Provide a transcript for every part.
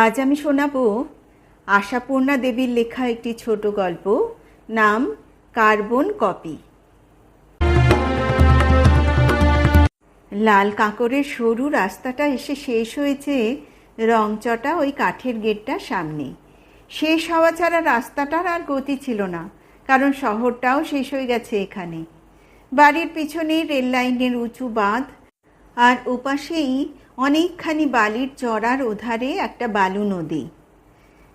আজ আমি শোনাব আশাপূর্ণা দেবীর লেখা একটি ছোট গল্প, নাম কার্বন কপি। লাল কাঁকরের সরু রাস্তাটা এসে শেষ হয়েছে রংচটা ওই কাঠের গেটটার সামনে। শেষ হওয়া ছাড়া রাস্তাটার আর গতি ছিল না, কারণ শহরটাও শেষ হয়ে গেছে এখানে। বাড়ির পিছনেই রেল লাইনের উঁচু বাঁধ, আর ওপাশেই অনেকখানি বালির চড়ার ওধারে একটা বালু নদী।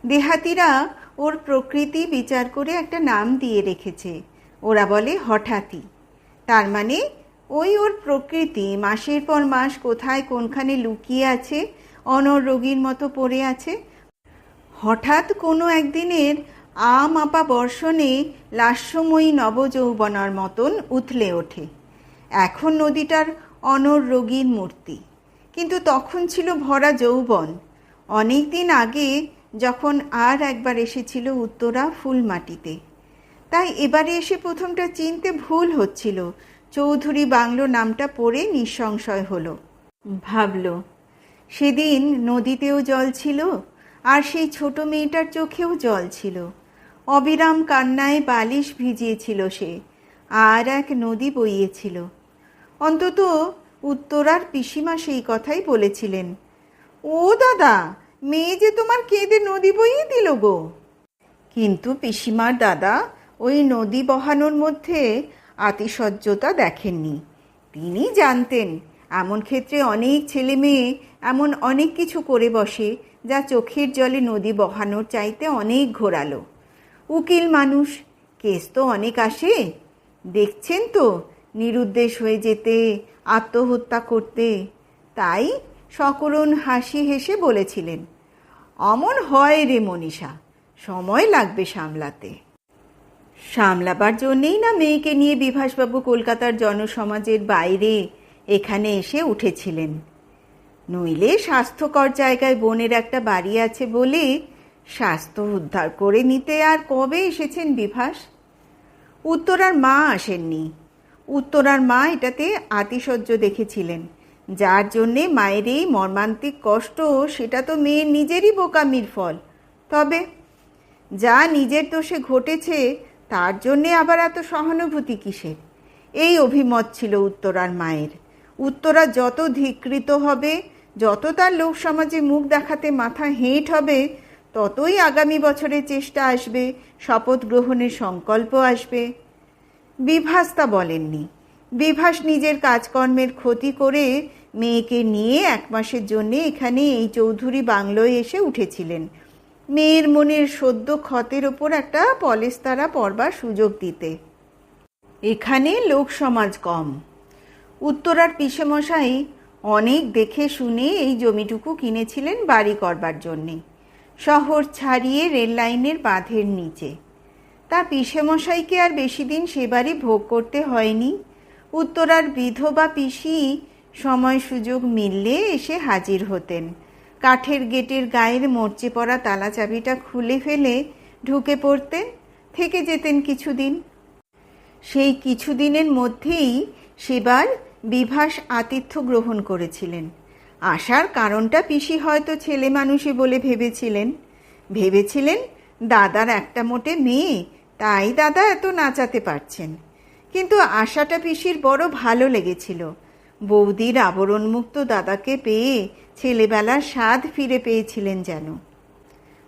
দেহাতিরা ওর প্রকৃতি বিচার করে একটা নাম দিয়ে রেখেছে। ওরা বলে হঠাৎই তার মানে ওই ওর প্রকৃতি মাসের পর মাস কোথায় কোনখানে লুকিয়ে আছে, অনর রোগীর মতো পড়ে আছে। হঠাৎ কোনো একদিনের আম মাপা বর্ষণে লাস্যময়ী নবযৌবনার মতন উথলে ওঠে। এখন নদীটার অনর রোগীর মূর্তি। কিন্তু তখন ছিল ভরা যৌবন। অনেক দিন আগে যখন আর একবার এসেছিল উত্তরা ফুলমাটিতে তাই এবারে এসে প্রথমটা চিনতে ভুল হচ্ছিল। চৌধুরী বাংলো নামটা পড়ে নিঃসংশয় হলো। ভাবল, সেদিন নদীতেও জল ছিল আর সেই ছোট মেয়েটার চোখেও জল ছিল। অবিরাম কান্নায় বালিশ ভিজিয়েছিল সে, আর এক নদী বইয়েছিল। অন্তত উত্তরার পিসিমা সেই কথাই বলেছিলেন। ও দাদা, মেয়ে যে তোমার কেঁদে নদী বইয়ে দিল গো? কিন্তু পিসিমার দাদা ওই নদী বহানোর মধ্যে আতিশয্যতা দেখেননি। তিনি জানতেন, এমন ক্ষেত্রে অনেক ছেলে মেয়ে এমন অনেক কিছু করে বসে যা চোখের জলে নদী বহানোর চাইতে অনেক ঘোরালো। উকিল মানুষ, কেস তো অনেক আসে। দেখছেন তো নিরুদ্দেশ হয়ে যেতে, আত্মহত্যা করতে। তাই সকরুণ হাসি হেসে বলেছিলেন, অমন হয় রে মনীষা, সময় লাগবে সামলাতে। সামলাবার জন্যেই না মেয়েকে নিয়ে বিভাসবাবু কলকাতার জনসমাজের বাইরে এখানে এসে উঠেছিলেন। নইলে স্বাস্থ্যকর জায়গায় বোনের একটা বাড়ি আছে বলে স্বাস্থ্য উদ্ধার করে নিতে আর কবে এসেছেন বিভাস? উত্তরার মা আসেননি উত্তরার মা এটাতে আতিশয্য দেখেছিলেন। যার জন্যে মায়ের এই মর্মান্তিক কষ্ট, সেটা তো মেয়ের নিজেরই বোকামির ফল। তবে যা নিজের দোষে ঘটেছে, তার জন্যে আবার এত সহানুভূতি কিসের? এই অভিমত ছিল উত্তরার মায়ের। উত্তরা যত ধিকৃত হবে, যত তার লোক সমাজে মুখ দেখাতে মাথা হেঁট হবে, ততই আগামী বছরের চেষ্টা আসবে, শপথ গ্রহণের সংকল্প আসবে। বিভাস তা বলেননি। বিভাস নিজের কাজকর্মের ক্ষতি করে মেয়েকে নিয়ে এক মাসের জন্য এখানে এই চৌধুরী বাংলোয় এসে উঠেছিলেন। মেয়ের মনের সদ্য ক্ষতের ওপর একটা পলেস্তারা পড়বার সুযোগ দিতে। এখানে লোক সমাজ কম। উত্তরার পিসেমশাই অনেক দেখে শুনে এই জমিটুকু কিনেছিলেন বাড়ি করবার জন্যে। শহর ছাড়িয়ে রেল লাইনের বাঁধের নিচে। তা পিসেমশাইকে আর বেশি দিন সে বাড়ি ভোগ করতে হয়নি। উত্তরার বিধবা পিসি সময় সুযোগ মিললে এসে হাজির হতেন। কাঠের গেটের গায়ের মরচে পড়া তালা চাবিটা খুলে ফেলে ঢুকে পড়তেন। থেকে যেতেন কিছুদিন। সেই কিছুদিনের মধ্যেই সেবার বিভাস আতিথ্য গ্রহণ করেছিলেন। আসার কারণটা পিসি হয়তো ছেলে মানুষই বলে ভেবেছিলেন। ভেবেছিলেন, দাদার একটা মোটে মেয়ে তাই দাদা এত নাচাতে পারছেন। কিন্তু আশাটা পিসির বড় ভালো লেগেছিল। বৌদির আবরণমুক্ত দাদাকে পেয়ে ছেলেবেলার স্বাদ ফিরে পেয়েছিলেন যেন।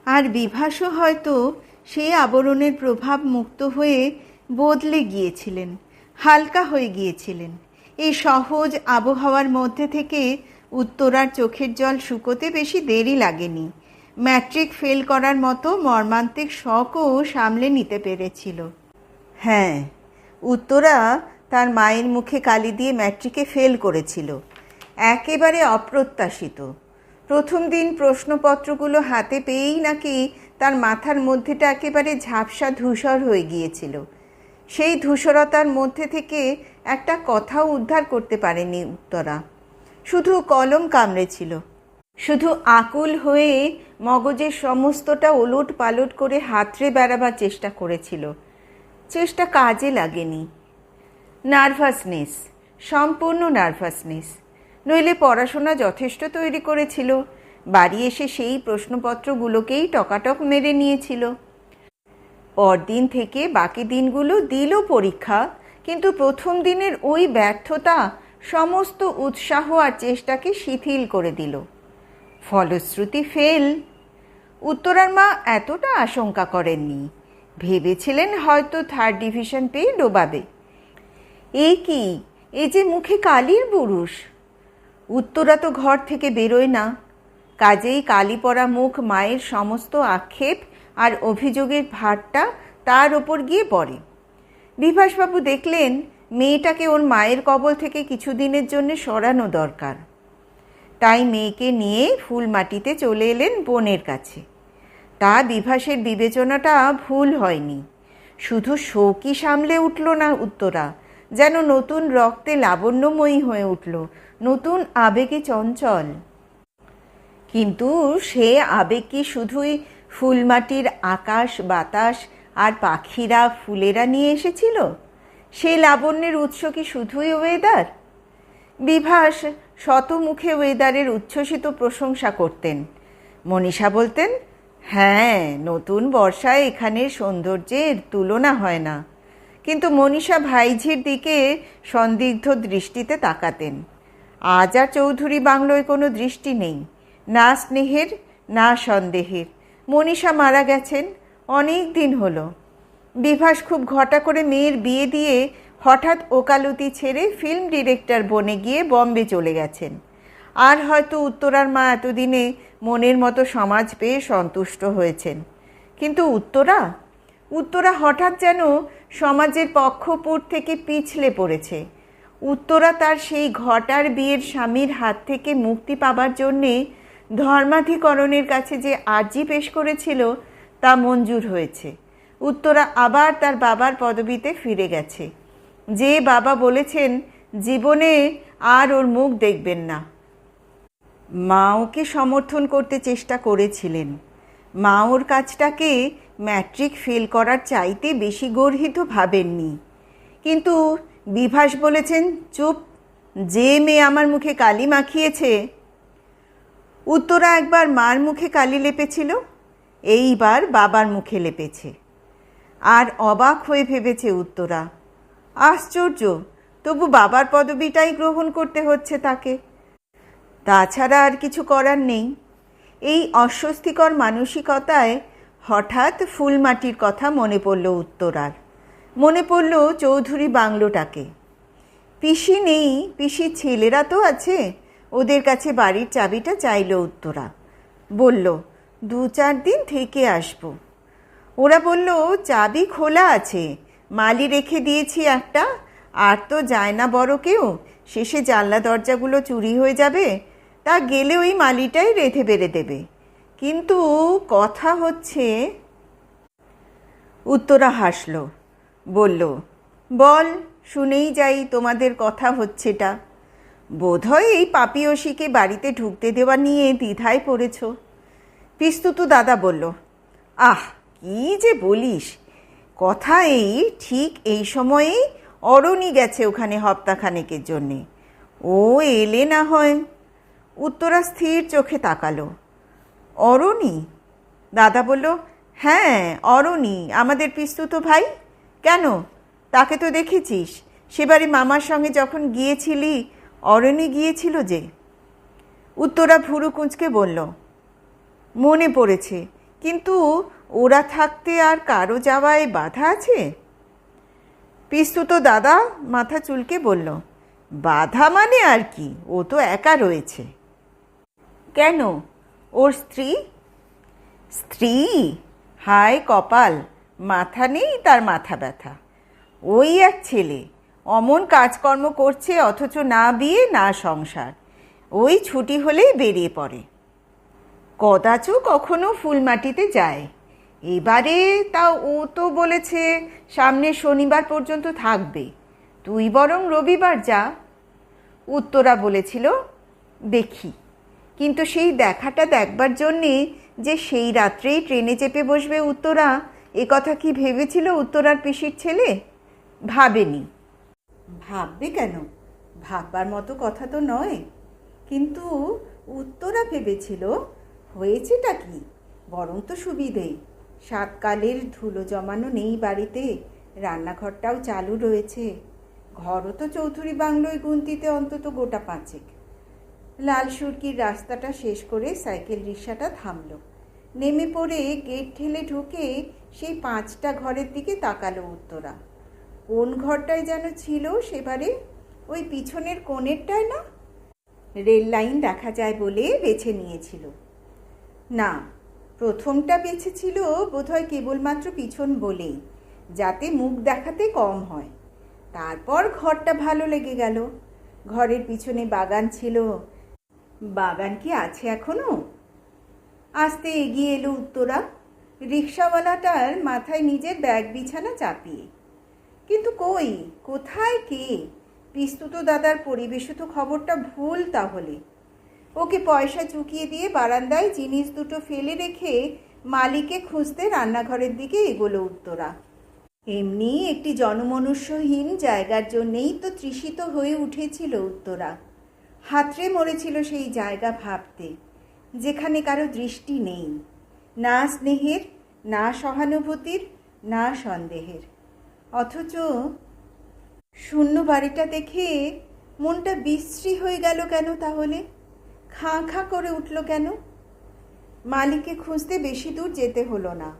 আর বিভাসও হয়তো সেই আবরণের প্রভাব মুক্ত হয়ে বদলে গিয়েছিলেন, হালকা হয়ে গিয়েছিলেন। এই সহজ আবহাওয়ার মধ্যে থেকে উত্তরার চোখের জল শুকোতে বেশি দেরি লাগেনি। ম্যাট্রিক ফেল করার মতো মর্মান্তিক শখও সামলে নিতে পেরেছিল। হ্যাঁ উত্তরা তার মায়ের মুখে কালি দিয়ে ম্যাট্রিকে ফেল করেছিল। একেবারে অপ্রত্যাশিত। প্রথম দিন প্রশ্নপত্রগুলো হাতে পেয়েই নাকি তার মাথার মধ্যেটা একেবারে ঝাপসা ধূসর হয়ে গিয়েছিল। সেই ধূসরতার মধ্যে থেকে একটা কথাও উদ্ধার করতে পারেনি উত্তরা। শুধু কলম কামড়েছিল। শুধু আকুল হয়ে মগজের সমস্তটা ওলট পালট করে হাতড়ে বেড়াবার চেষ্টা করেছিল। চেষ্টা কাজে লাগেনি। নার্ভাসনেস, সম্পূর্ণ নার্ভাসনেস। নইলে পড়াশোনা যথেষ্ট তৈরি করেছিল। বাড়ি এসে সেই প্রশ্নপত্রগুলোকেই টকাটক মেরে নিয়েছিল। পরদিন থেকে বাকি দিনগুলো দিল পরীক্ষা, কিন্তু প্রথম দিনের ওই ব্যর্থতা সমস্ত উৎসাহ আর চেষ্টাকে শিথিল করে দিল। ফলশ্রুতি ফেল। উত্তরার মা এতটা আশঙ্কা করেননি। ভেবেছিলেন হয়তো থার্ড ডিভিশন পেয়ে ডোবাবে। এ কি? এ যে মুখে কালির বুরুষ। উত্তরা তো ঘর থেকে বেরোয় না। কাজেই কালি পরা মুখ, মায়ের সমস্ত আক্ষেপ আর অভিযোগের ভারটা তার ওপর গিয়ে পড়ে। বিভাসবাবু দেখলেন, মেয়েটাকে ওর মায়ের কবল থেকে কিছুদিনের জন্য সরানো দরকার। তাই মেয়েকে নিয়ে ফুল মাটিতে চলে এলেন বোনের কাছে। তা বিভাসের বিবেচনাটা ভুল হয়নি। শুধু শোকই সামলে উঠল না উত্তরা, যেন নতুন রক্তে লাবণ্যময়ী হয়ে উঠল, নতুন আবেগে চঞ্চল। কিন্তু সে আবেগ কি শুধুই ফুলমাটির আকাশ, বাতাস আর পাখিরা, ফুলেরা নিয়ে এসেছিল? সে লাবণ্যের উৎস কি শুধুই ওয়েদার বিভাস শতমুখে ওয়েদারের উচ্ছ্বসিত প্রশংসা করতেন। মনীষা বলতেন হ্যাঁ নতুন বর্ষায় এখানের সৌন্দর্যের তুলনা হয় না। কিন্তু মনীষা ভাইঝির দিকে সন্দিগ্ধ দৃষ্টিতে তাকাতেন। আজ আর চৌধুরী বাংলোয় কোনো দৃষ্টি নেই, না স্নেহের, না সন্দেহের। মনীষা মারা গেছেন, অনেক দিন হলো। বিভাস খুব ঘটা করে মেয়ের বিয়ে দিয়ে হঠাৎ ওকালতি ছেড়ে ফিল্ম ডিরেক্টর বনে গিয়ে বম্বে চলে গেছেন। আর হয়তো উত্তরার মা এতদিনে মনের মতো সমাজ পেয়ে সন্তুষ্ট হয়েছেন। কিন্তু উত্তরা? উত্তরা হঠাৎ যেন সমাজের পক্ষপুর থেকে পিছলে পড়েছে। উত্তরা তার সেই ঘটার বিয়ের স্বামীর হাত থেকে মুক্তি পাবার জন্যে ধর্মাধিকরণের কাছে যে আর্জি পেশ করেছিল, তা মঞ্জুর হয়েছে। উত্তরা আবার তার বাবার পদবিতে ফিরে গেছে। যে বাবা বলেছেন, জীবনে আর ওর মুখ দেখবেন না। মা ওকে সমর্থন করতে চেষ্টা করেছিলেন। মা ওর কাজটাকে ম্যাট্রিক ফেল করার চাইতে বেশি গর্হিত ভাবেননি। কিন্তু বিভাস বলেছেন, চুপ, যে মেয়ে আমার মুখে কালি মাখিয়েছে, উত্তরা একবার মার মুখে কালি লেপেছিল, এইবার বাবার মুখে লেপেছে। আর অবাক হয়ে ভেবেছে উত্তরা আশ্চর্য, তবু বাবার পদবিটাই গ্রহণ করতে হচ্ছে তাকে। তাছাড়া আর কিছু করার নেই। এই অস্বস্তিকর মানসিকতায় হঠাৎ ফুলমাটির কথা মনে পড়ল উত্তরার। মনে পড়ল চৌধুরী বাংলোটাকে। পিসি নেই পিসির ছেলেরা তো আছে, ওদের কাছে বাড়ির চাবিটা চাইল উত্তরা। বলল, দু চার দিন থেকে আসব। ওরা বলল, চাবি খোলা আছে মালি রেখে দিয়েছি একটা, আর তো যায় না বড় কেউ। শেষে জানলা দরজাগুলো চুরি হয়ে যাবে, তা গেলে ওই মালিটাই রেঁধে বেড়ে দেবে। কিন্তু কথা হচ্ছে, উত্তরা হাসল, বলল, বল, শুনেই যাই তোমাদের কথা হচ্ছেটা। বোধহয় এই পাপিয়সীকে বাড়িতে ঢুকতে দেওয়া নিয়ে দ্বিধায় পড়েছ। পিস্তুতু দাদা বলল, আহ, কি যে বলিস! কথা এই ঠিক এই সময়েই অরণি গেছে ওখানে হপ্তাখানেকের জন্যে। ও এলে না হয়। উত্তরা স্থির চোখে তাকালো। অরণি? দাদা বলল হ্যাঁ অরণি, আমাদের পিস্তুত ভাই। কেন? তাকে তো দেখেছিস। সেবারে মামার সঙ্গে যখন গিয়েছিলি, অরণি গিয়েছিল যে? উত্তরা ভুরু কুঁচকে বলল, মনে পড়েছে। কিন্তু ওরা থাকতে আর কারও যাওয়ায় বাধা আছে? পিস্তুত দাদা মাথা চুলকে বলল, বাধা মানে আর কি? ও তো একা রয়েছে। কেন? ওর স্ত্রী? স্ত্রী? হায় কপাল! মাথা নেই তার মাথা ব্যথা। ওই এক ছেলে। অমন কাজকর্ম করছে অথচ না বিয়ে, না সংসার। ওই ছুটি হলেই বেরিয়ে পড়ে। কদাচ কখনো ফুলমাটিতে যায়। এবারে তা ও তো বলেছে, সামনে শনিবার পর্যন্ত থাকবে। তুই বরং রবিবার যা। উত্তরা বলেছিল, দেখি। কিন্তু সেই দেখাটা দেখবার জন্যে যে সেই রাত্রেই ট্রেনে চেপে বসবে উত্তরা, এ কথা কি ভেবেছিল উত্তরার পিসির ছেলে? ভাবেনি। ভাববে কেন? ভাববার মতো কথা তো নয়। কিন্তু উত্তরা ভেবেছিল, হয়েছেটা কি? বরং তো সুবিধেই। সাতকালের ধুলো জমানো নেই বাড়িতে, রান্নাঘরটাও চালু রয়েছে। ঘরও তো চৌধুরী বাংলোয় গুনতিতে অন্তত গোটা পাঁচেক। লাল সুরকির রাস্তাটা শেষ করে সাইকেল রিক্সাটা থামল। নেমে পড়ে গেট ঠেলে ঢুকে সেই পাঁচটা ঘরের দিকে তাকালো উত্তরা। কোন ঘরটায় যেন ছিল সেবারে? ওই পিছনের কোণেরটায় না? রেল লাইন দেখা যায় বলে বেছে নিয়েছিল। না প্রথমটা বেছেছিল বোধহয় কেবলমাত্র পিছন বলেই, যাতে মুখ দেখাতে কম হয়। তারপর ঘরটা ভালো লেগে গেল। ঘরের পিছনে বাগান ছিল। বাগান কি আছে এখনও? আস্তে এগিয়ে এলো উত্তরা। রিক্সাওয়ালাটার মাথায় নিজের ব্যাগ বিছানা চাপিয়ে। কিন্তু কই, কোথায় কে? পিস্তুত দাদার পরিবেশিত খবরটা ভুল তাহলে। ওকে পয়সা চুকিয়ে দিয়ে বারান্দায় জিনিস দুটো ফেলে রেখে মালিকে খুঁজতে রান্নাঘরের দিকে এগোলো উত্তরা। এমনি একটি জনমনুষ্যহীন জায়গার জন্যেই তো তৃষিত হয়ে উঠেছিল উত্তরা। হাতড়ে মরেছিল সেই জায়গা ভাবতে, যেখানে কারও দৃষ্টি নেই, না স্নেহের, না সহানুভূতির, না সন্দেহের। অথচ শূন্য বাড়িটা দেখে মনটা বিশ্রী হয়ে গেল কেন তাহলে? খাঁ খাঁ করে উঠল কেন? মালিককে খুঁজতে বেশি দূর যেতে হলো না।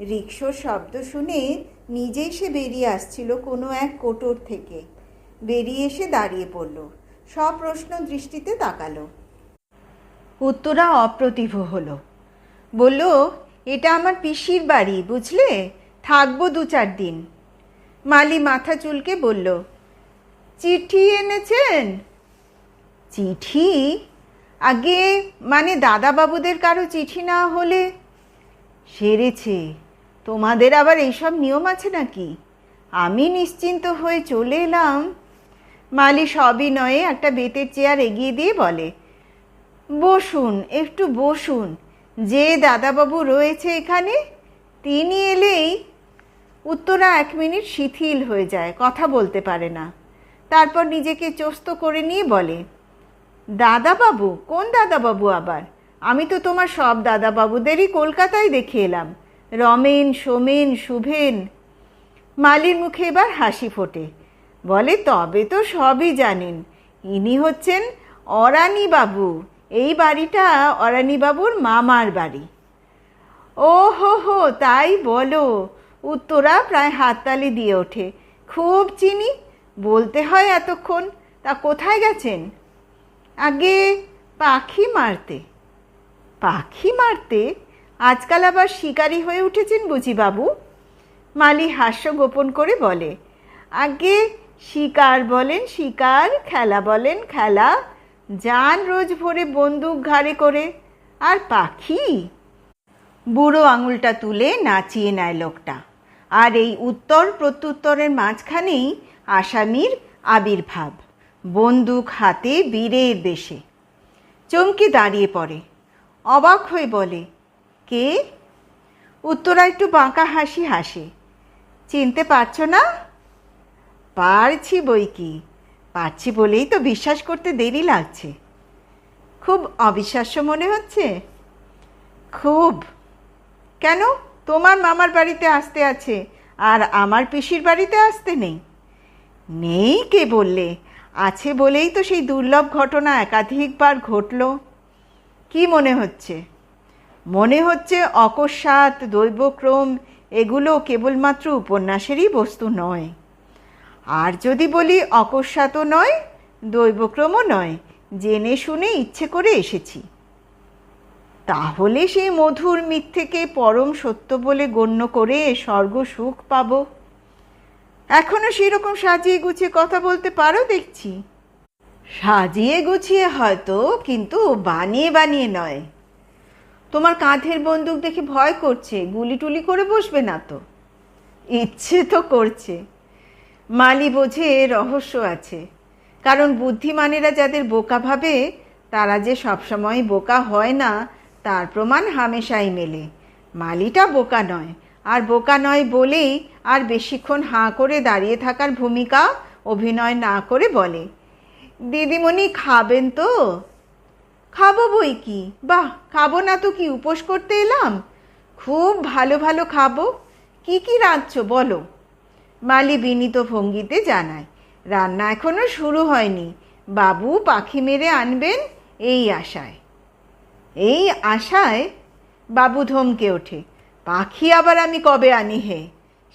রিক্সোর শব্দ শুনে নিজেই সে বেরিয়ে আসছিল কোনো এক কোটর থেকে। বেরিয়ে এসে দাঁড়িয়ে পড়ল। সব প্রশ্ন দৃষ্টিতে তাকালো। উত্তরা অপ্রতিভ হলো। বলল, এটা আমার পিসির বাড়ি, বুঝলে? থাকব দু চার দিন। মালি মাথা চুলকে বলল, চিঠি এনেছেন? চিঠি? আগে মানে দাদাবাবুদের কারও চিঠি না হলে? সেরেছে। তোমাদের আবার এইসব নিয়ম আছে নাকি? আমি নিশ্চিন্ত হয়ে চলে এলাম। মালি সবিনয়ে একটা বেতের চেয়ার এগিয়ে দিয়ে বলে, বসুন, একটু বসুন। যে দাদাবাবু রয়েছে এখানে, তিনি এলেই উত্তরা এক মিনিট শিথিল হয়ে যায়, কথা বলতে পারে না। তারপর নিজেকে চস্ত করে নিয়ে বলে দাদাবাবু? কোন দাদাবাবু আবার? আমি তো তোমার সব দাদাবাবুদেরই কলকাতায় দেখে এলাম। রমেন, সোমেন, শুভেন। মালির মুখে এবার হাসি ফোটে। বলে, তবে তো সবই জানেন। ইনি হচ্ছেন বাবু এই বাড়িটা বাবুর মামার বাড়ি। ও হো হো, তাই বলো। উত্তরা প্রায় হাততালি দিয়ে ওঠে। খুব চিনি? বলতে হয় এতক্ষণ। তা কোথায় গেছেন? আগে পাখি মারতে। পাখি মারতে আজকাল আবার শিকারি হয়ে উঠেছেন বুঝি বাবু? মালি হাস্য গোপন করে বলে, আগে শিকার বলেন, শিকার, খেলা বলেন, খেলা, যান রোজ ভোরে বন্দুক ঘাড়ে করে। আর পাখি? বুড়ো আঙুলটা তুলে নাচিয়ে নেয় লোকটা। আর এই উত্তর প্রত্যুত্তরের মাঝখানেই আসামির আবির্ভাব। বন্দুক হাতে বীরের বেশে। চমকে দাঁড়িয়ে পড়ে। অবাক হয়ে বলে, কে? উত্তরা একটু বাঁকা হাসি হাসে। চিনতে পারছ না? পারছি বই কি? পারছি বলেই তো বিশ্বাস করতে দেরি লাগছে। খুব অবিশ্বাস্য মনে হচ্ছে? খুব। কেন? তোমার মামার বাড়িতে আসতে আছে, আর আমার পিসির বাড়িতে আসতে নেই? নেই কে বললে? আছে বলেই তো সেই দুর্লভ ঘটনা একাধিকবার ঘটল। কি মনে হচ্ছে? মনে হচ্ছে অকস্মাৎ দৈবক্রম এগুলো কেবলমাত্র উপন্যাসেরই বস্তু নয়। আর যদি বলি অকস্মাতও নয়, দৈবক্রমও নয়, জেনে শুনে ইচ্ছে করে এসেছি। তাহলে সেই মধুর মিথ্যেকে পরম সত্য বলে গণ্য করে স্বর্গ সুখ পাব। এখনও সেরকম সাজিয়ে গুছিয়ে কথা বলতে পারো দেখছি। সাজিয়ে গুছিয়ে হয়তো, কিন্তু বানিয়ে বানিয়ে নয়। তোমার কাঁধের বন্দুক দেখে ভয় করছে, গুলি টুলি করে বসবে না তো। ইচ্ছে তো করছে। মালি বোঝে রহস্য আছে। কারণ বুদ্ধিমানেরা যাদের বোকা ভাবে, তারা যে সবসময় বোকা হয় না, তার প্রমাণ হামেশাই মেলে। মালিটা বোকা নয় আর বোকা নয় বলেই আর বেশিক্ষণ হাঁ করে দাঁড়িয়ে থাকার ভূমিকা অভিনয় না করে বলে। দিদিমণি খাবেন তো? খাব বই কি? বাহ, খাব না তো কি? উপোস করতে এলাম? খুব ভালো ভালো খাব। কি কি রাঁধছো বলো? মালি বিনীত ভঙ্গিতে জানায়, রান্না এখনও শুরু হয়নি। বাবু পাখি মেরে আনবেন এই আশায়। এই আশায় বাবু ধমকে ওঠে পাখি আবার আমি কবে আনি হে?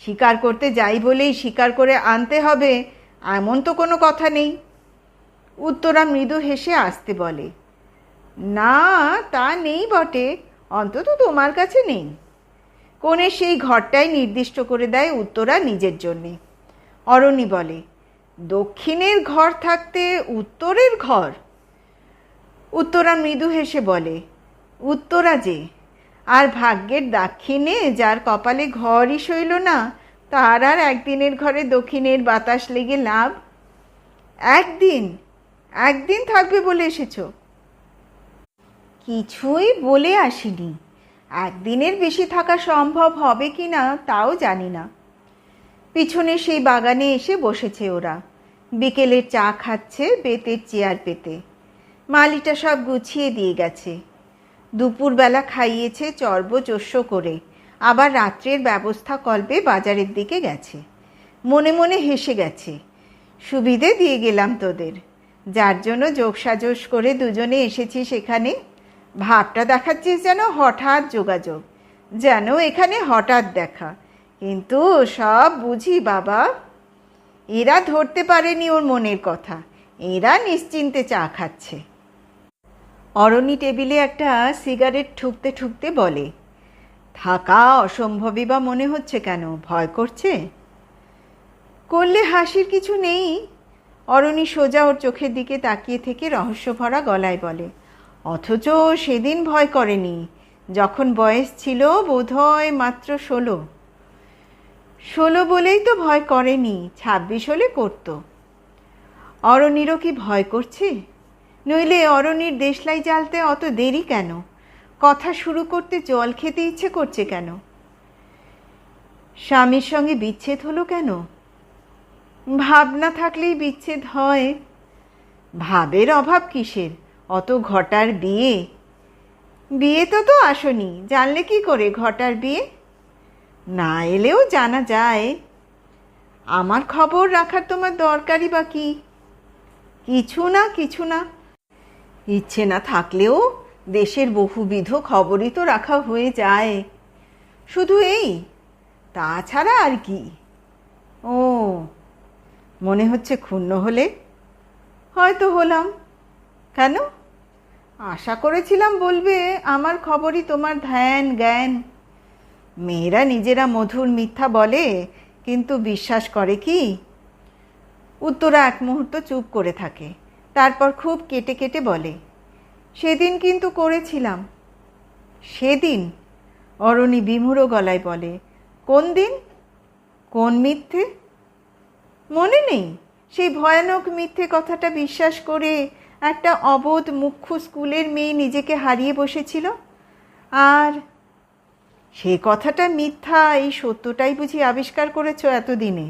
শিকার করতে যাই বলেই শিকার করে আনতে হবে, এমন তো কোনো কথা নেই। উত্তরা মৃদু হেসে আসতে বলে, না, তা নেই বটে, অন্তত তোমার কাছে নেই। কোণে সেই ঘরটাই নির্দিষ্ট করে দেয় উত্তরা নিজের জন্যে। অরণি বলে, দক্ষিণের ঘর থাকতে উত্তরের ঘর? উত্তরা মৃদু হেসে বলে, উত্তরা যে আর ভাগ্যের দাক্ষিণে যার কপালে ঘরই সইল না, তার আর একদিনের ঘরে দক্ষিণের বাতাস লেগে লাভ? একদিন একদিন থাকবে বলে এসেছ? কিছুই বলে আসিনি। একদিনের বেশি থাকা সম্ভব হবে কি না, তাও জানি না। পিছনে সেই বাগানে এসে বসেছে ওরা। বিকেলের চা খাচ্ছে বেতের চেয়ার পেতে। মালিটা সব গুছিয়ে দিয়ে গেছে। দুপুরবেলা খাইয়েছে চর্ব চস্য করে। আবার রাত্রের ব্যবস্থা কল্পে বাজারের দিকে গেছে। মনে মনে হেসে গেছে, সুবিধে দিয়ে গেলাম তোদের। যার জন্য যোগসাজস করে দুজনে এসেছি সেখানে। ভাবটা দেখাচ্ছিস যেন হঠাৎ যোগাযোগ। যেন এখানে হঠাৎ দেখা। কিন্তু সব বুঝি বাবা। এরা ধরতে পারেনি ওর মনের কথা। এরা নিশ্চিন্তে চা খাচ্ছে। অরণি টেবিলে একটা সিগারেট ঠুকতে ঠুকতে বলে, থাকা অসম্ভবই বা মনে হচ্ছে কেন? ভয় করছে? করলে হাসির কিছু নেই? অরণি সোজা ওর চোখের দিকে তাকিয়ে থেকে রহস্যভরা গলায় বলে, অথচ সেদিন ভয় করেনি, যখন বয়স ছিল বোধহয় মাত্র ষোলো। ষোলো বলেই তো ভয় করেনি, ছাব্বিশ হলে করতো। অরণিরও কি ভয় করছে? নইলে অরণির দেশলাই জ্বালতে অত দেরি কেন? কথা শুরু করতে জল খেতে ইচ্ছে করছে কেন? স্বামীর সঙ্গে বিচ্ছেদ হলো কেন? ভাবনা থাকলেই বিচ্ছেদ হয়। ভাবের অভাব কিসের? অত ঘটার বিয়ে? বিয়ে তো তো আসনি, জানলে কি করে ঘটার বিয়ে? না এলেও জানা যায়। আমার খবর রাখার তোমার দরকারই বা কি? কিছু না কিছু না। ইচ্ছে না থাকলেও দেশের বহুবিধ খবরই তো রাখা হয়ে যায়। শুধু এই, তাছাড়া আর কি? ও, মনে হচ্ছে ক্ষুণ্ণ হলে হয়তো হলাম। কেন? আশা করেছিলাম বলবে, আমার খবরই তোমার ধ্যান, জ্ঞান। মেয়েরা নিজেরা মধুর মিথ্যা বলে, কিন্তু বিশ্বাস করে কি? উত্তরা এক মুহূর্ত চুপ করে থাকে। তারপর খুব কেটে কেটে বলে, সেদিন কিন্তু করেছিলাম। সেদিন? অরণি বিমূঢ় গলায় বলে, কোন দিন? কোন মিথ্যে? মনে নেই। সেই ভয়ানক মিথ্যে কথাটা বিশ্বাস করে একটা অবোধ মুখ্য স্কুলের মেয়ে নিজেকে হারিয়ে বসেছিল। আর সে কথাটা মিথ্যা, এই সত্যটাই বুঝি আবিষ্কার করেছ এতদিনে।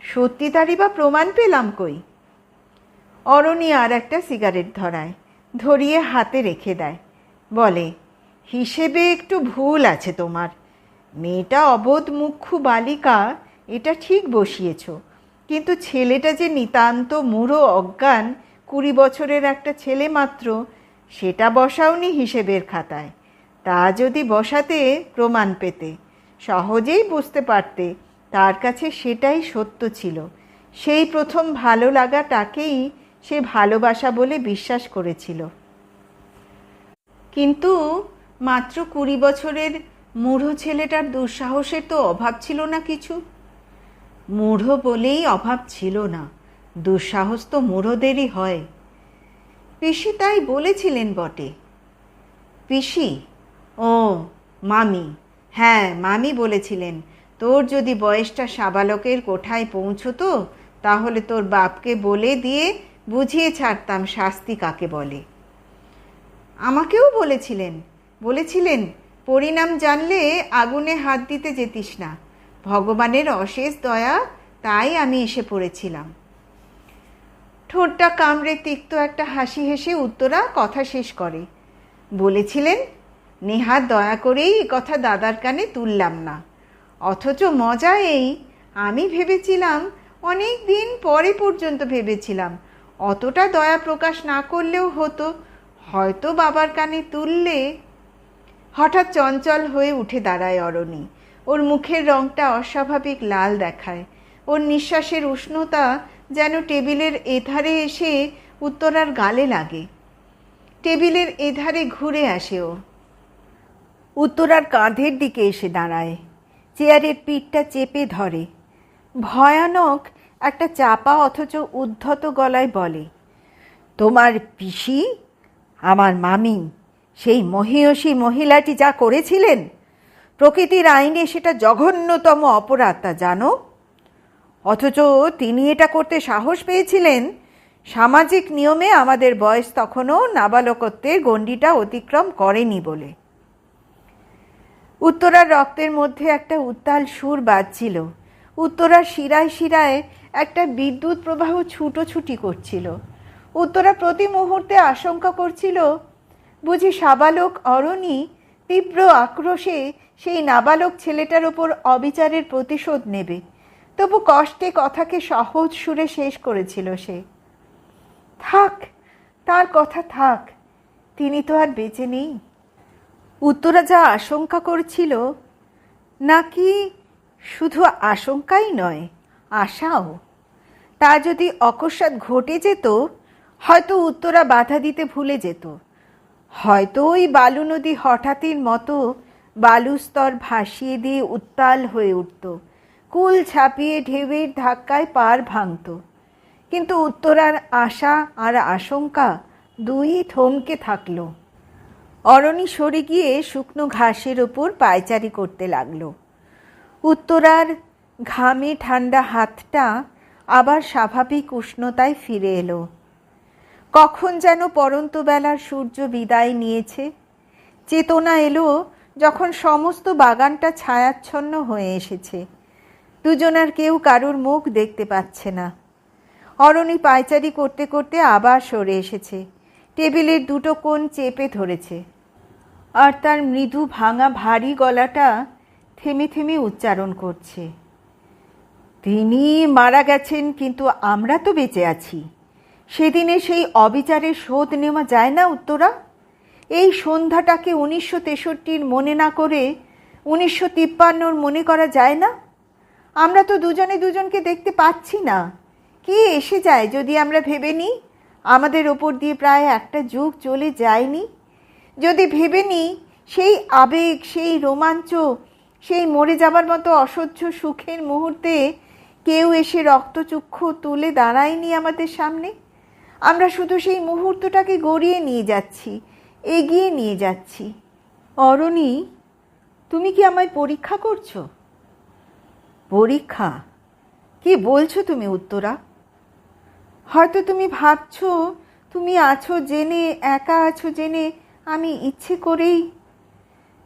সত্যি তারই বা প্রমাণ পেলাম কই? অরণি আর একটা সিগারেট ধরায়, ধরিয়ে হাতে রেখে দেয়। বলে, হিসেবে একটু ভুল আছে তোমার। মেয়েটা অবোধ মুখ্য বালিকা, এটা ঠিক বসিয়েছ। কিন্তু ছেলেটা যে নিতান্ত মূঢ় অজ্ঞান, কুড়ি বছরের একটা ছেলে মাত্র, সেটা বসাওনি হিসেবের খাতায়। তা যদি বসাতে প্রমাণ পেতে, সহজেই বুঝতে পারতে তার কাছে সেটাই সত্য ছিল। সেই প্রথম ভালো লাগাটাকেই সে ভালোবাসা বলে বিশ্বাস করেছিল। কিন্তু মাত্র কুড়ি বছরের মূঢ় ছেলেটার দুঃসাহসের তো অভাব ছিল না কিছু। মূঢ় বলেই অভাব ছিল না, দুঃসাহস তো মূঢ়দেরই হয়। পিসি তাই বলেছিলেন বটে। পিসি, ও, মামি হ্যাঁ মামি বলেছিলেন, তোর যদি বয়সটা সাবালকের কোঠায় পৌঁছতো, তাহলে তোর বাপকে বলে দিয়ে বুঝিয়ে ছাড়তাম শাস্তি কাকে বলে। আমাকেও বলেছিলেন বলেছিলেন, পরিণাম জানলে আগুনে হাত দিতে যেতিস না। ভগবানের অশেষ দয়া, তাই আমি এসে পড়েছিলাম। ঠোঁটটা কামড়ে তিক্ত একটা হাসি হেসে উত্তরা কথা শেষ করে। বলেছিলেন নেহাত দয়া করেই কথা দাদার কানে তুললাম না। অথচ মজা এই, আমি ভেবেছিলাম, অনেক দিন পরে পর্যন্ত ভেবেছিলাম অতটা দয়া প্রকাশ না করলেও হতো, হয়তো বাবার কানে তুললে। হঠাৎ চঞ্চল হয়ে উঠে দাঁড়ায় অরণি। ওর মুখের রংটা অস্বাভাবিক লাল দেখায়। ওর নিঃশ্বাসের উষ্ণতা যেন টেবিলের এধারে এসে উত্তরার গালে লাগে। টেবিলের এধারে ঘুরে আসে ও। উত্তরার কাঁধের দিকে এসে দাঁড়ায়। চেয়ারের পিঠটা চেপে ধরে। ভয়ানক একটা চাপা অথচ উদ্ধত গলায় বলে, তোমার পিসি, আমার মামি, সেই মহিয়সী মহিলাটি যা করেছিলেন, প্রকৃতির আইনে সেটা জঘন্যতম অপরাধ তা জানো? অথচ তিনি এটা করতে সাহস পেয়েছিলেন। সামাজিক নিয়মে আমাদের বয়স তখনও নাবালকত্বের গণ্ডিটা অতিক্রম করেনি বলে। উত্তরার রক্তের মধ্যে একটা উত্তাল সুর বাজছিল। উত্তরার শিরায় শিরায় একটা বিদ্যুৎ প্রবাহ ছুটোছুটি করছিল। উত্তরা প্রতি মুহূর্তে আশঙ্কা করছিল, বুঝি সাবালক অরণি তীব্র আক্রোশে সেই নাবালক ছেলেটার ওপর অবিচারের প্রতিশোধ নেবে। তবু কষ্টে কথাকে সহজ সুরে শেষ করেছিল সে। থাক, তার কথা থাক, তিনি তো আর বেঁচে নেই। উত্তরা যা আশঙ্কা করছিল, নাকি শুধু আশঙ্কাই নয় আশাও। তা যদি অকস্মাৎ ঘটে যেত, হয়তো উত্তরা বাধা দিতে ভুলে যেত। হয়তো ওই বালু নদী হঠাৎই মতো বালুস্তর ভাসিয়ে দিয়ে উত্তাল হয়ে উঠত। কুল ছাপিয়ে ঢেউয়ের ধাক্কায় পার ভাঙত। কিন্তু উত্তরার আশা আর আশঙ্কা দুই থমকে থাকল। অরণি সরে গিয়ে শুকনো ঘাসের ওপর পায়চারি করতে লাগল। উত্তরার ঘামে ঠান্ডা হাতটা আবার স্বাভাবিক উষ্ণতায় ফিরে এলো। কখন যেন পরন্ত বেলার সূর্য বিদায় নিয়েছে। চেতনা এলো যখন সমস্ত বাগানটা ছায়াচ্ছন্ন হয়ে এসেছে। দুজনার কেউ কারুর মুখ দেখতে পাচ্ছে না। অরণি পায়চারি করতে করতে আবার সরে এসেছে। টেবিলের দুটো কোণ চেপে ধরেছে। আর তার মৃদু ভাঙা ভারী গলাটা থেমে থেমে উচ্চারণ করছে। তিনি মারা গেছেন, কিন্তু আমরা তো বেঁচে আছি। সেদিনে সেই অবিচারের শোধ নেওয়া যায় না উত্তরা? এই সন্ধ্যাটাকে উনিশশো তেষট্টির মনে না করে উনিশশো তিপ্পান্নর মনে করা যায় না? আমরা তো দুজনে দুজনকে দেখতে পাচ্ছি না। কি এসে যায় যদি আমরা ভেবে নিই? আমাদের ওপর দিয়ে প্রায় একটা যুগ চলে যায়নি। যদি ভেবে নিই, সেই আবেগ, সেই রোমাঞ্চ, সেই মরে যাবার মতো অসহ্য সুখের মুহূর্তে কেউ এসে রক্তচক্ষু তুলে দাঁড়ায়নি আমাদের সামনে। আমরা শুধু সেই মুহূর্তটাকে গড়িয়ে নিয়ে যাচ্ছি, এগিয়ে নিয়ে যাচ্ছি। অরণি, তুমি কি আমায় পরীক্ষা করছ? পরীক্ষা? কি বলছো তুমি উত্তরা? হয়তো তুমি ভাবছ, তুমি আছো জেনে, একা আছো জেনে আমি ইচ্ছে করেই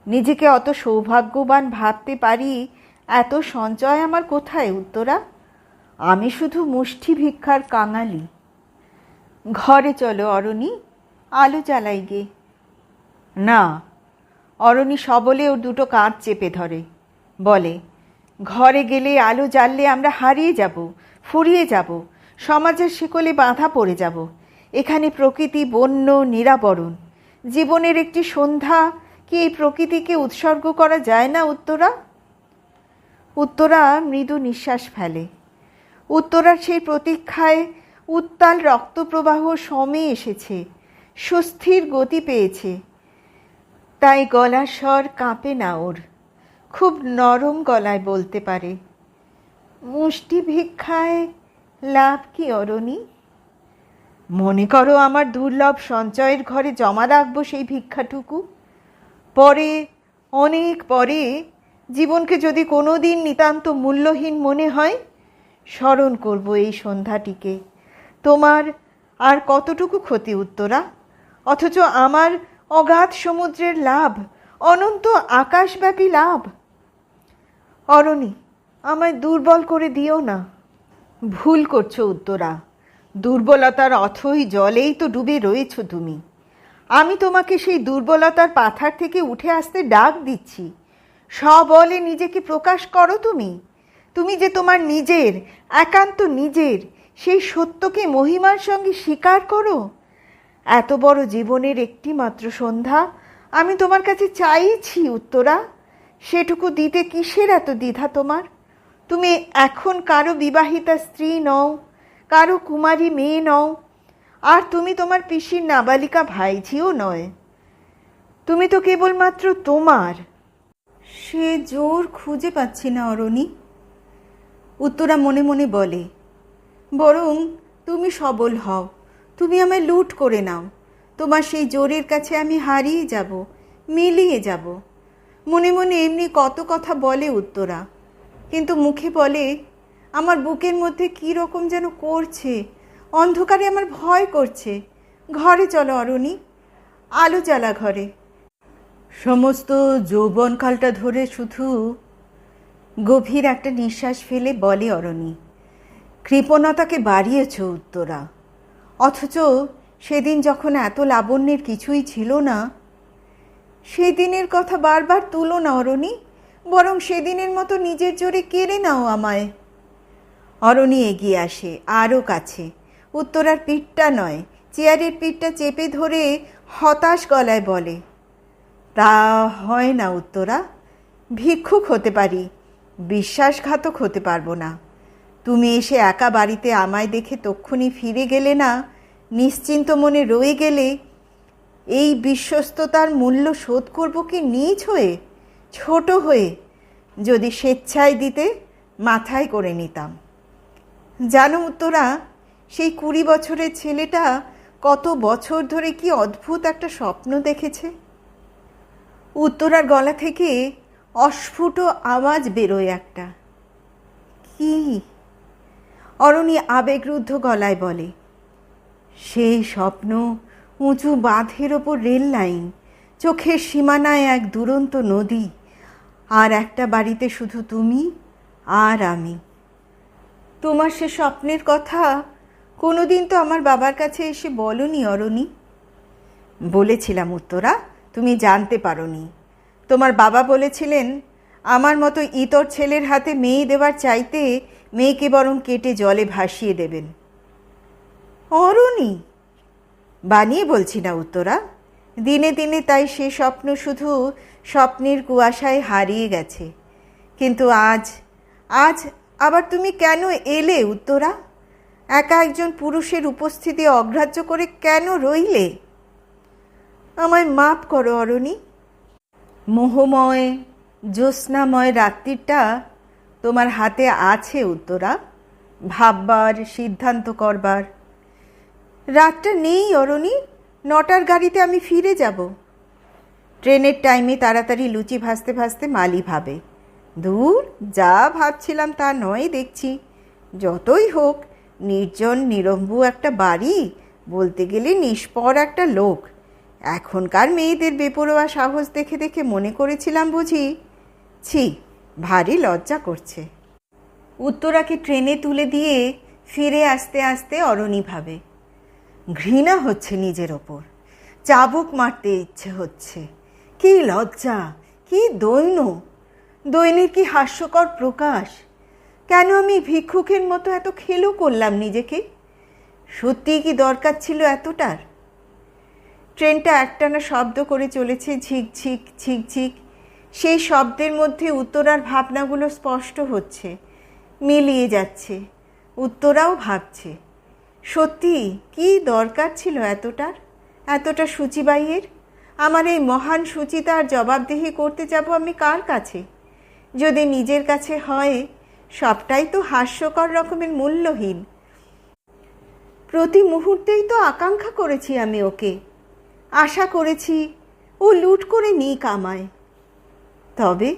নিজেকে অত সৌভাগ্যবান ভাবতে পারি এত সঞ্চয় আমার কোথায়, উত্তরা? আমি শুধু মুষ্টি ভিক্ষার কাঙালি। ঘরে চলো, অরণি, আলো জ্বালাই গে। না, অরণি সবলে ওর দুটো কাঁধ চেপে ধরে। বলে, ঘরে গেলে আলো জ্বাললে আমরা হারিয়ে যাব, ফুরিয়ে যাব, সমাজের শিকলে বাঁধা পড়ে যাব। এখানে প্রকৃতি বন্য, নিরাবরণ। জীবনের একটি সন্ধ্যা, কি এই প্রকৃতিকে উৎসর্গ করা যায় না, উত্তরা? উত্তরা মৃদু নিঃশ্বাস ফেলে। উত্তরার সেই প্রতীক্ষায় উত্তাল রক্তপ্রবাহ সমে এসেছে, সুস্থির গতি পেয়েছে। তাই গলার স্বর কাঁপে না ওর, খুব নরম গলায় বলতে পারে। মুষ্টি ভিক্ষায় লাভ কি অরণি? মনে করো আমার দুর্লভ সঞ্চয়ের ঘরে জমা রাখব সেই ভিক্ষাটুকু। পরে, অনেক পরে জীবনকে যদি কোনো দিন নিতান্ত মূল্যহীন মনে হয়, স্মরণ করব এই সন্ধ্যাটিকে। তোমার আর কতটুকু ক্ষতি উত্তরা? অথচ আমার অগাধ সমুদ্রের লাভ, অনন্ত আকাশব্যাপী লাভ। অরণি, আমায় দুর্বল করে দিও না। ভুল করছ উত্তরা। দুর্বলতার অথই জলেই তো ডুবে রয়েছ তুমি। আমি তোমাকে সেই দুর্বলতার পাথার থেকে উঠে আসতে ডাক দিচ্ছি। সবলে নিজেকে প্রকাশ করো তুমি। তুমি যে তোমার নিজের, একান্ত নিজের, সেই সত্যকে মহিমার সঙ্গে স্বীকার করো। এত বড় জীবনের একটি মাত্র সন্ধ্যা, আমি তোমার কাছে চাইছি উত্তরা। সেটুকু দিতে কিসের এত দ্বিধা তোমার? তুমি এখন কারও বিবাহিতা স্ত্রী নও, কারও কুমারী মেয়ে নও, আর তুমি তোমার পিসির নাবালিকা ভাইঝিও নয়। তুমি তো কেবলমাত্র তোমার সে জোর খুঁজে পাচ্ছি না অরণি। উত্তরা মনে মনে বলে, বরং তুমি সবল হও, তুমি আমায় লুট করে নাও। তোমার সেই জোরের কাছে আমি হারিয়ে যাব, মিলিয়ে যাব। মনে মনে এমনি কত কথা বলে উত্তরা, কিন্তু মুখে বলে, আমার বুকের মধ্যে কী রকম যেন করছে, অন্ধকারে আমার ভয় করছে। ঘরে চলো অরণি, আলো জ্বালা ঘরে। সমস্ত যৌবনকালটা ধরে শুধু গভীর একটা নিঃশ্বাস ফেলে বলে, অরণি কৃপণতাকে বাড়িয়েছ উত্তরা। অথচ সেদিন যখন এত লাবণ্যের কিছুই ছিল না, সেদিনের কথা বারবার তুলো না, অরণি, বরং সেদিনের মতো নিজের জোরে কেড়ে নাও আমায়। অরণি এগিয়ে আসে, আরও কাছে, উত্তরার পিঠটা নয়, চেয়ারের পিঠটা চেপে ধরে হতাশ গলায় বলে তা হয় না, উত্তরা। ভিক্ষুক হতে পারি, বিশ্বাসঘাতক হতে পারব না। তুমি এসে একা বাড়িতে আমায় দেখে তক্ষুনি ফিরে গেলে না, নিশ্চিন্ত মনে রয়ে গেলে, এই বিশ্বস্ততার মূল্য শোধ করব কি নিজ হয়ে, ছোট হয়ে, যদি স্বেচ্ছায় দিতে মাথায় করে নিতাম। জানো উত্তরা, সেই কুড়ি বছরের ছেলেটা কত বছর ধরে কি অদ্ভুত একটা স্বপ্ন দেখেছে। উত্তরার গলা থেকে অস্ফুট আওয়াজ বেরোয় একটা। কি? অরণি আবেগরুদ্ধ গলায় বলে, সেই স্বপ্ন উঁচু বাঁধের ওপর রেল লাইন, চোখের সীমানায় এক দুরন্ত নদী, আর একটা বাড়িতে শুধু তুমি আর আমি। তোমার সে স্বপ্নের কথা কোনোদিন তো আমার বাবার কাছে এসে বলনি, অরণি। বলেছিলাম উত্তরা তুমি জানতে পারোনি। তোমার বাবা বলেছিলেন, আমার মতো ইতর ছেলের হাতে মেয়ে দেওয়ার চাইতে মেয়েকে বরং কেটে জলে ভাসিয়ে দেবেন। অরণি! বানিয়ে বলছি না উত্তরা। দিনে দিনে তাই সে স্বপ্ন শুধু স্বপ্নের কুয়াশায় হারিয়ে গেছে। কিন্তু আজ আজ আবার তুমি কেন এলে উত্তরা? একা একজন পুরুষের উপস্থিতি অগ্রাহ্য করে কেন রইলে? আমায় মাপ করো, অরণি। মোহময়, জ্যোৎস্নাময় রাত্রিটা তোমার হাতে আছে, উত্তরা। ভাববার, সিদ্ধান্ত করবার। রাতটা নেই, অরণি। নটার গাড়িতে আমি ফিরে যাব। ট্রেনের টাইমে তাড়াতাড়ি লুচি ভাসতে ভাসতে মালি ভাবে, দূর, যা ভাবছিলাম তা নয় দেখছি। যতই হোক, নির্জন, নিরম্বু একটা বাড়ি, বলতে গেলে নিষ্পর একটা লোক। এখনকার মেয়েদের বেপরোয়া সাহস দেখে দেখে মনে করেছিলাম বুঝি, ছি, ভারী লজ্জা করছে। উত্তরাকে ট্রেনে তুলে দিয়ে ফিরে আসতে আসতে অরণি ভাবে ঘৃণা হচ্ছে নিজের ওপর। চাবুক মারতে ইচ্ছে হচ্ছে। কি লজ্জা, কি দৈন্য। দৈনিক কি হাস্যকর প্রকাশ। কেন আমি ভিক্ষুকের মতো এত খেলো করলাম নিজেকে? সত্যিই কি দরকার ছিল এতটার? ট্রেনটা একটানা শব্দ করে চলেছে ঝিকঝিক ঝিকঝিক সেই শব্দের মধ্যে উত্তরার ভাবনাগুলো স্পষ্ট হচ্ছে, মিলিয়ে যাচ্ছে, উত্তরাও ভাবছে। সত্যি, কি দরকার ছিল এতটার? এতটা সূচিবাইয়ের? আমার এই মহান সুচিতার জবাবদিহি করতে যাব আমি কার কাছে? যদি নিজের কাছে হয়, সবটাই তো হাস্যকর রকমের মূল্যহীন। প্রতি মুহূর্তেই তো আকাঙ্ক্ষা করেছি আমি ওকে। আশা করেছি ও লুট করে নিক আমায়। তবে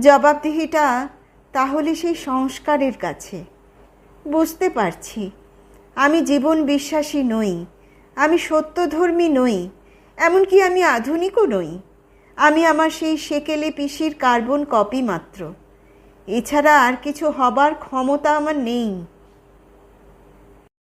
জবাবদিহিটা তাহলে সেই সংস্কারের কাছে। বুঝতে পারছি, আমি জীবন বিশ্বাসী নই, আমি সত্যধর্মী নই, এমনকি আমি আধুনিকও নই। আমি আমার সেই সেকেলে পিসির কার্বন কপি মাত্র। এছাড়া আর কিছু হবার ক্ষমতা আমার নেই।